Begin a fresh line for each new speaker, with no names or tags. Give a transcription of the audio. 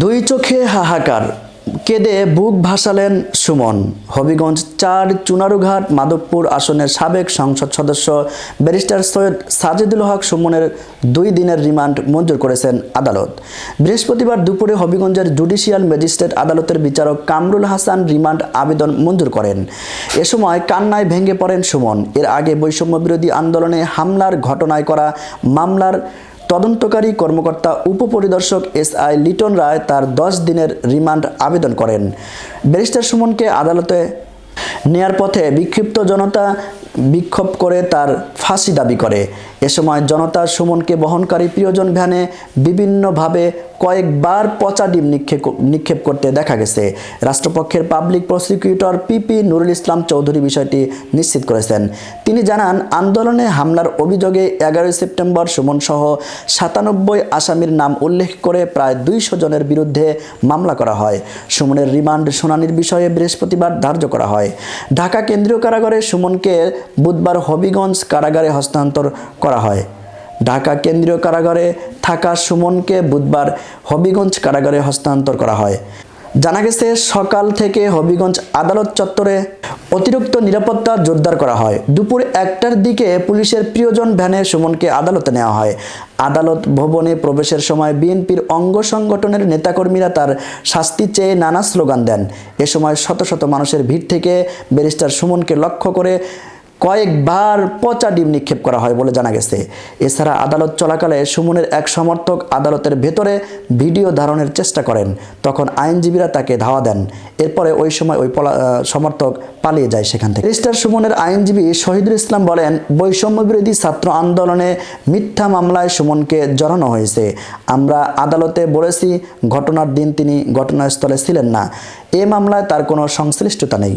দুই চোখে হাহাকার। কেঁদে বুক ভাসালেন সুমন। হবিগঞ্জ চার, চুনারুঘাট, মাধবপুর আসনের সাবেক সংসদ সদস্য ব্যারিস্টার সৈয়দ সাজেদুল হক সুমনের দুই দিনের রিমান্ড মঞ্জুর করেছেন আদালত। বৃহস্পতিবার দুপুরে হবিগঞ্জের জুডিশিয়াল ম্যাজিস্ট্রেট আদালতের বিচারক কামরুল হাসান রিমান্ড আবেদন মঞ্জুর করেন। এ সময় কান্নায় ভেঙে পড়েন সুমন। এর আগে বৈষম্য বিরোধী আন্দোলনে হামলার ঘটনায় করা মামলার তদন্তকারী কর্মকর্তা উপপরিদর্শক এস আই লিটন রায় তার দশ দিনের রিমান্ড আবেদন করেন। ব্যারিস্টার সুমনকে আদালতে নেয়ার পথে বিক্ষিপ্ত জনতা বিক্ষোভ করে তার ফাঁসি দাবি করে। এ সময় জনতা সুমনকে বহনকারী প্রিয়জন ভ্যানে বিভিন্নভাবে কয়েকবার পচা ডিম নিক্ষেপ নিক্ষেপ করতে দেখা গেছে। রাষ্ট্রপক্ষের public prosecutor PP Nurul Islam Chowdhury বিষয়টি নিশ্চিত করেছেন। তিনি জানান, আন্দোলনে হামলার অভিযোগে এগারোই সেপ্টেম্বর সুমন সহ সাতানব্বই আসামির নাম উল্লেখ করে প্রায় দুইশো জনের বিরুদ্ধে মামলা করা হয়। সুমনের রিমান্ড শুনানির বিষয়ে বৃহস্পতিবার ধার্য করা হয়। ঢাকা কেন্দ্রীয় কারাগারে সুমনকে বুধবার হবিগঞ্জ কারাগারে হস্তান্তর করা হয়। ঢাকা কেন্দ্রীয় কারাগারে থাকা সুমনকে বুধবার হবিগঞ্জ কারাগারে হস্তান্তর করা হয়। জানা গেছে, সকাল থেকে হবিগঞ্জ আদালত চত্বরে অতিরিক্ত নিরাপত্তা জোরদার করা হয়। দুপুর একটার দিকে পুলিশের প্রিয়জন ভ্যানে সুমনকে আদালতে নেওয়া হয়। আদালত ভবনে প্রবেশের সময় বিএনপির অঙ্গ সংগঠনের নেতাকর্মীরা তার শাস্তি চেয়ে নানা স্লোগান দেন। এ সময় শত শত মানুষের ভিড় থেকে ব্যারিস্টার সুমনকে লক্ষ্য করে কয়েকবার পচা ডিম নিক্ষেপ করা হয় বলে জানা গেছে। এছাড়া আদালত চলাকালে সুমনের এক সমর্থক আদালতের ভেতরে ভিডিও ধারণের চেষ্টা করেন। তখন আইনজীবীরা তাকে ধাওয়া দেন। এরপরে ওই সময় ওই সমর্থক পালিয়ে যায় সেখান থেকে। রেজিস্টার সুমনের আইনজীবী শহীদুল ইসলাম বলেন, বৈষম্য বিরোধী ছাত্র আন্দোলনে মিথ্যা মামলায় সুমনকে জড়ানো হয়েছে। আমরা আদালতে বলেছি, ঘটনার দিন তিনি ঘটনাস্থলে ছিলেন না। এ মামলায় তার কোনো সংশ্লিষ্টতা নেই।